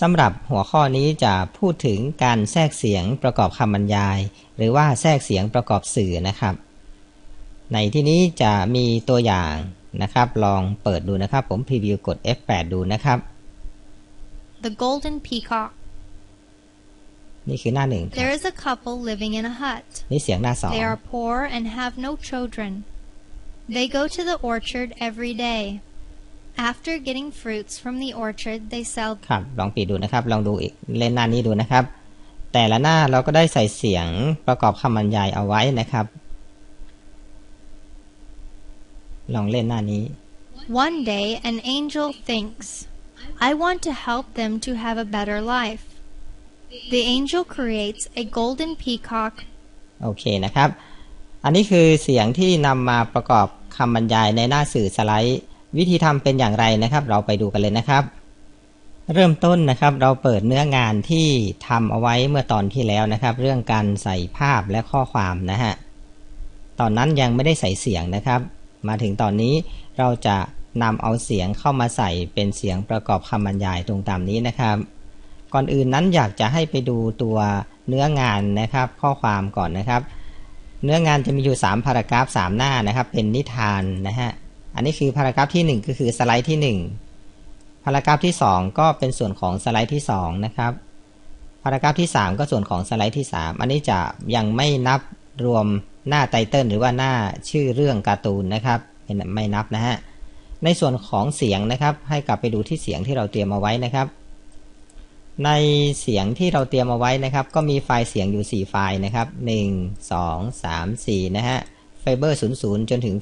สำหรับหัวข้อนี้จะพูดถึงการแทรกเสียงประกอบคำบรรยาย หรือว่าแทรกเสียงประกอบสื่อนะครับ ในที่นี้จะมีตัวอย่างนะครับ ลองเปิดดูนะครับ ผมพรีวิวกด F8 ดูนะครับ The Golden Peacock. นี่คือหน้าหนึ่งครับ There is a couple living in a hut. นี่เสียงหน้าสอง They are poor and have no children. They go to the orchard every day. After getting fruits from the orchard, they sell ครับ ลองปิดดูนะครับ ลองดูอีกเล่นหน้านี้ดูนะครับ แต่ละหน้าเราก็ได้ใส่เสียงประกอบคำบรรยายเอาไว้นะครับ ลองเล่นหน้านี้ One day, an angel thinks, I want to help them to have a better life. The angel creates a golden peacock โอเคนะครับ อันนี้คือเสียงที่นำมาประกอบคำบรรยายในหน้าสื่อสไลด์ วิธีทำเป็นอย่างไรนะครับ เราไปดูกันเลยนะครับ เริ่มต้นนะครับ เราเปิดเนื้องานที่ทำเอาไว้เมื่อตอนที่แล้วนะครับ เรื่องการใส่ภาพและข้อความนะฮะตอนนั้นยังไม่ได้ใส่เสียงนะครับ มาถึงตอนนี้เราจะนำเอาเสียงเข้ามาใส่เป็นเสียงประกอบคำบรรยายตรงตามนี้นะครับ ก่อนอื่นนั้นอยากจะให้ไปดูตัวเนื้องานนะครับ ข้อความก่อนนะครับ เนื้องานจะมีอยู่ 3 พารากราฟ 3 หน้านะครับ เป็นนิทานนะฮะ อันนี้คือพารากราฟที่ 1 ก็คือสไลด์ที่ 1 พารากราฟที่ 2 ก็เป็นส่วนของสไลด์ที่ 2 นะครับ พารากราฟที่ 3 ก็ส่วนของสไลด์ที่ 3 อันนี้จะยังไม่นับรวมหน้าไตเติลหรือว่าหน้าชื่อเรื่องการ์ตูนนะครับเป็นไม่นับนะฮะ ในส่วนของเสียงนะครับ ให้กลับไปดูที่เสียงที่เราเตรียมเอาไว้นะครับ ในเสียงที่เราเตรียมเอาไว้นะครับ ก็มีไฟล์เสียงอยู่ 4 ไฟล์นะครับ 1 2 3 4 นะฮะ เบอร์ 00 จนถึง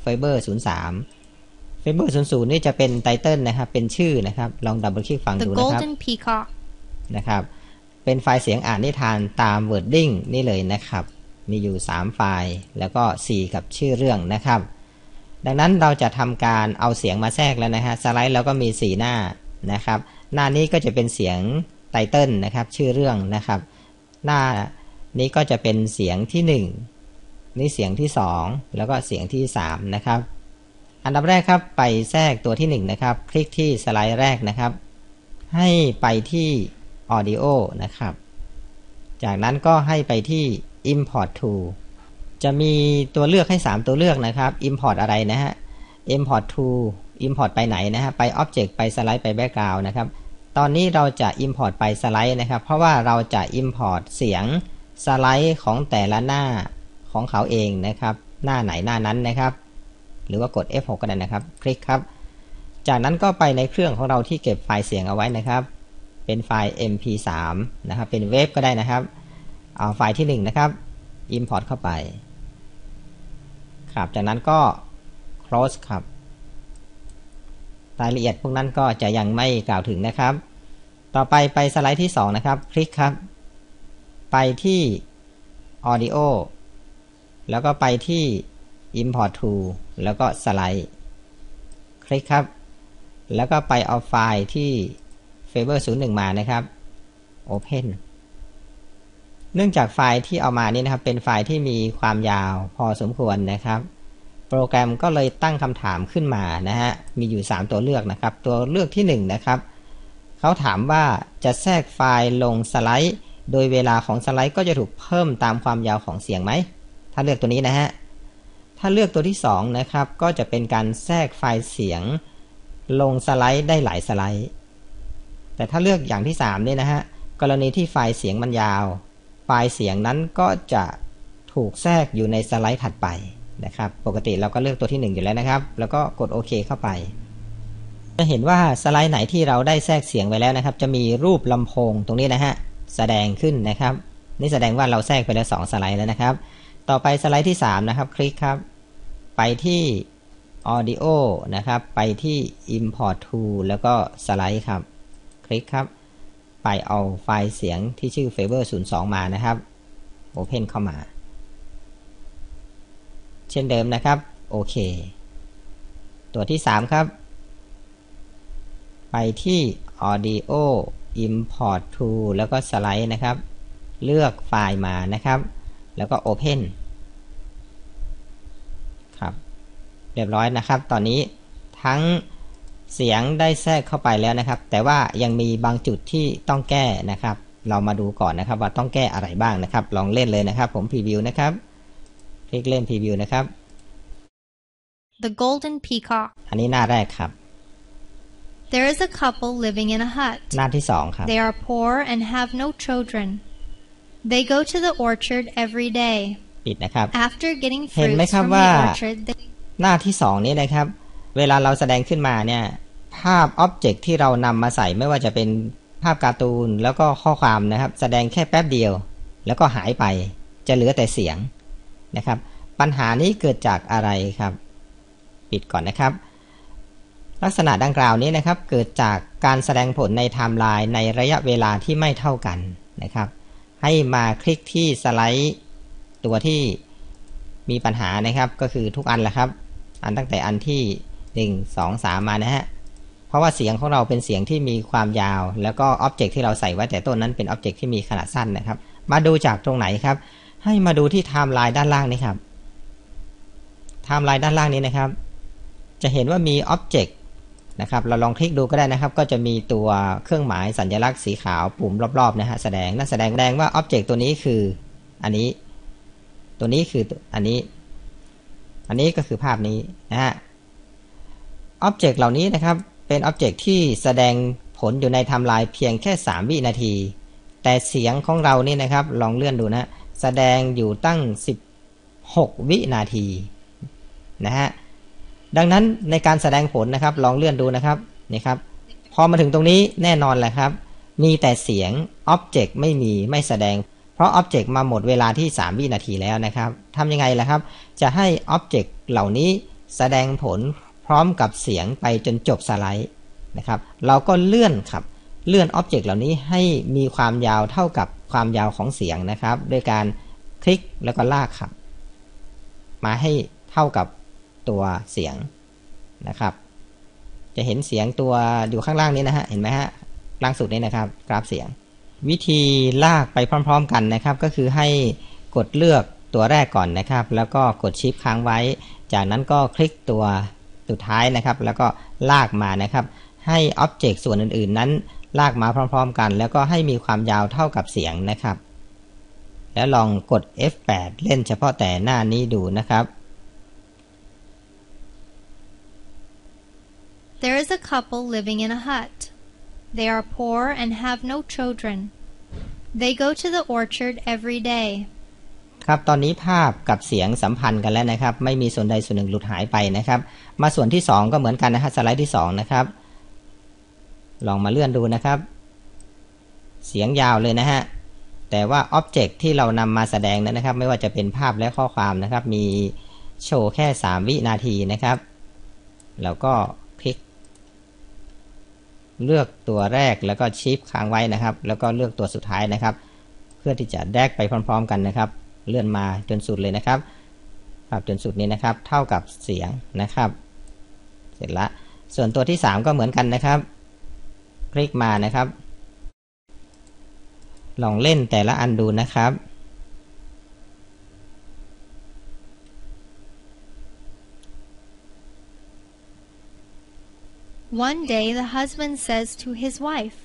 ไฟเบอร์ 03 ไฟเบอร์ 00 นี่จะเป็นไตเติลนะครับ เป็นชื่อนะครับ ลองดับเบิลคลิกฟัง The ดูนะครับ Golden Peacock นะครับ เป็นไฟล์เสียงอ่านนิทานตาม wording นี่เลยนะครับ มีอยู่ 3 ไฟล์ แล้วก็ 4 กับชื่อเรื่องนะครับ ดังนั้นเราจะทำการเอาเสียงมาแทรกแล้วนะฮะ สไลด์เราก็มี 4 หน้านะครับ หน้านี้ก็จะเป็นเสียงไตเติลนะครับ ชื่อเรื่องนะครับ หน้านี้ก็จะเป็นเสียงที่ 1 นี่เสียงที่ 2 แล้วก็เสียงที่ 3 นะครับ อันดับแรกครับไปแทรกตัวที่ 1 นะครับ คลิกที่สไลด์แรกนะครับ ให้ไปที่ audio นะครับ จากนั้นก็ให้ไปที่ import to จะมีตัวเลือกให้ 3 ตัวเลือกนะครับ import อะไรนะฮะ import to import ไปไหนนะฮะ ไป object ไป slide ไป background นะครับ ตอนนี้เราจะ import ไป slide นะครับ เพราะว่าเราจะ import เสียงสไลด์ของแต่ละหน้า ของเขาเองนะครับ หน้าไหนหน้านั้นนะครับ หรือว่ากด F6 ก็ได้นะครับ คลิกครับ จากนั้นก็ไปในเครื่องของเราที่เก็บไฟล์เสียงเอาไว้นะครับ เป็นไฟล์ mp3 นะครับ เป็นเวฟก็ได้นะครับ เอาไฟล์ที่ 1 นะครับ import เข้าไป ครับ จากนั้นก็ close ครับ รายละเอียดพวกนั้นก็จะยังไม่กล่าวถึงนะครับ ต่อไปไปสไลด์ที่ 2 นะครับ คลิกครับ ไปที่ audio แล้วก็ไปที่ import to แล้วก็สไลด์คลิกครับ แล้วก็ไปเอาไฟล์ที่ Faber 01 มานะครับ Open เนื่องจากไฟล์ที่เอามานี้นะครับ เป็นไฟล์ที่มีความยาวพอสมควรนะครับ โปรแกรมก็เลยตั้งคำถามขึ้นมานะฮะ มีอยู่ 3 ตัวเลือกนะครับ ตัวเลือกที่ 1 นะครับ เขาถามว่าจะแทรกไฟล์ลงสไลด์ โดยเวลาของสไลด์ก็จะถูกเพิ่มตามความยาวของเสียงไหม ถ้าเลือกตัวนี้นะฮะ ถ้าเลือกตัวที่2นะครับก็จะเป็นการแทรกไฟล์เสียง ลงสไลด์ได้หลายสไลด์ แต่ถ้าเลือกอย่างที่3เนี่ยนะฮะกรณีที่ไฟล์เสียงมันยาว ไฟล์เสียงนั้นก็จะถูกแทรกอยู่ในสไลด์ถัดไปนะครับ ปกติเราก็เลือกตัวที่ 1 อยู่แล้วนะครับ แล้วก็กดโอเคเข้าไป จะเห็นว่าสไลด์ไหนที่เราได้แทรกเสียงไว้แล้วนะครับ จะมีรูปลำโพงตรงนี้นะฮะแสดงขึ้นนะครับ นี่แสดงว่าเราแทรกไปแล้ว 2 สไลด์แล้วนะครับ ต่อไปสไลด์ที่ 3 นะครับ คลิกครับ ไปที่ audio นะครับ ไปที่ import to แล้วก็สไลด์ครับ คลิกครับ ไปเอาไฟล์เสียงที่ชื่อ Faber 02 มานะครับ Open เข้ามา เช่นเดิมนะครับ โอเค ตัวที่ 3 ครับ ไปที่ audio import to แล้วก็สไลด์นะครับ เลือกไฟล์มานะครับ แล้วก็ Open ครับ เรียบร้อยนะครับ ตอนนี้ทั้งเสียงได้แทรกเข้าไปแล้วนะครับ แต่ว่ายังมีบางจุดที่ต้องแก้นะครับ เรามาดูก่อนนะครับว่าต้องแก้อะไรบ้างนะครับ ลองเล่นเลยนะครับ ผมพรีวิวนะครับ คลิกเล่นพรีวิวนะครับ The Golden Peacock. อันนี้หน้าแรกครับ There is a couple living in a hut. หน้าที่สองครับ They are poor and have no children. They go to the orchard every day. ปิดนะครับ After getting เห็นไหม fruits ครับ from ว่า the orchard, they หน้าที่สองนี้นะครับ เวลาเราแสดงขึ้นมาเนี่ย ภาพอ็อบเจกต์ที่เรานำมาใส่ไม่ว่าจะเป็นภาพการ์ตูนแล้วก็ข้อความนะครับ แสดงแค่แป๊บเดียว แล้วก็หายไปจะเหลือแต่เสียงนะครับ ปัญหานี้เกิดจากอะไรครับ ปิดก่อนนะครับ ลักษณะดังกล่าวนี้นะครับ เกิดจากการแสดงผลในไทม์ไลน์ในระยะเวลาที่ไม่เท่ากันนะครับ ให้มาคลิกที่สไลด์ตัวที่มีปัญหานะครับ ก็คือทุกอันแหละครับ อันตั้งแต่อันที่ 1 2 3 มานะฮะ เพราะว่าเสียงของเราเป็นเสียงที่มีความยาว แล้วก็อ็อบเจกต์ที่เราใส่ไว้แต่ต้นนั้นเป็นอ็อบเจกต์ที่มีขนาดสั้นนะครับ มาดูจากตรงไหนครับ ให้มาดูที่ไทม์ไลน์ด้านล่างนี้ครับไทม์ไลน์ด้านล่างนี้นะครับ จะเห็นว่ามีอ็อบเจกต์ นะครับเราลองคลิกดูก็ได้นะครับ ก็จะมีตัวเครื่องหมายสัญลักษณ์สีขาวปุ่มรอบๆนะฮะแสดงนั่นแสดงแสดงว่าอ็อบเจกต์ตัวนี้คืออันนี้ ตัวนี้คืออันนี้ อันนี้ก็คือภาพนี้นะฮะอ็อบเจกต์เหล่านี้นะครับเป็นอ็อบเจกต์ที่แสดงผลอยู่ในไทม์ไลน์เพียงแค่ 3 วินาที แต่เสียงของเรานี่นะครับลองเลื่อนดูนะแสดงอยู่ตั้ง 16 วินาทีนะฮะ ดังนั้นในการแสดงผลนะครับ ลองเลื่อนดูนะครับนี่ครับ พอมาถึงตรงนี้แน่นอนแหละครับ มีแต่เสียงอ็อบเจกต์ไม่มีไม่แสดง เพราะอ็อบเจกต์มาหมดเวลาที่ 3 วินาทีแล้วนะครับทำยังไงล่ะครับ จะให้อ็อบเจกต์เหล่านี้แสดงผลพร้อมกับเสียงไปจนจบสไลด์นะครับ เราก็เลื่อนครับ เลื่อนอ็อบเจกต์เหล่านี้ให้มีความยาวเท่ากับความยาวของเสียงนะครับ ด้วยการคลิกแล้วก็ลากครับ มาให้เท่ากับ ตัวเสียงนะครับ จะเห็นเสียงตัวอยู่ข้างล่างนี้นะฮะ เห็นไหมฮะ ล่างสุดนี้นะครับ กราฟเสียง วิธีลากไปพร้อม ๆ กันนะครับ ก็คือให้กดเลือกตัวแรกก่อนนะครับ แล้วก็กดชิปค้างไว้ จากนั้นก็คลิกตัวสุดท้ายนะครับ แล้วก็ลากมานะครับ ให้อ็อบเจกต์ส่วนอื่น ๆ นั้น ลากมาพร้อม ๆ กัน แล้วก็ให้มีความยาวเท่ากับเสียงนะครับ แล้วลองกด F8 เล่นเฉพาะแต่หน้านี้ดูนะครับ There is a couple living in a hut. They are poor and have no children. They go to the orchard every day. ครับ ตอนนี้ภาพกับเสียงสัมพันธ์กันแล้วนะครับ ไม่มีส่วนใดส่วนหนึ่งหลุดหายไปนะครับ มาส่วนที่ 2 ก็เหมือนกันนะฮะสไลด์ที่ 2 นะครับ ลองมาเลื่อนดูนะครับ เสียงยาวเลยนะฮะ แต่ว่าอ็อบเจกต์ที่เรานำมาแสดงนั้นนะครับ ไม่ว่าจะเป็นภาพและข้อความนะครับ มีโชว์แค่ 3 วินาทีนะครับ แล้วก็ เลือกตัวแรกแล้วก็ชิปค้างไว้นะครับ แล้วก็เลือกตัวสุดท้ายนะครับ เพื่อที่จะแดกไปพร้อม ๆ กันนะครับ เลื่อนมาจนสุดเลยนะครับปรับจนสุดนี้นะครับ เท่ากับเสียงนะครับ เสร็จละส่วนตัวที่ 3 ก็เหมือนกันนะครับ คลิกมานะครับ ลองเล่นแต่ละอันดูนะครับ One day the husband says to his wife,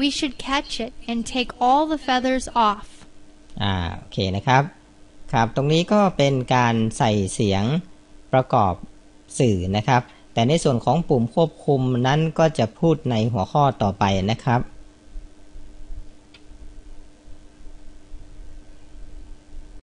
We should catch it and take all the feathers off. อ่าโอเคนะครับ ครับ ตรงนี้ก็เป็นการใส่เสียงประกอบสื่อนะครับ แต่ในส่วนของปุ่มควบคุมนั้นก็จะพูดในหัวข้อต่อไปนะครับ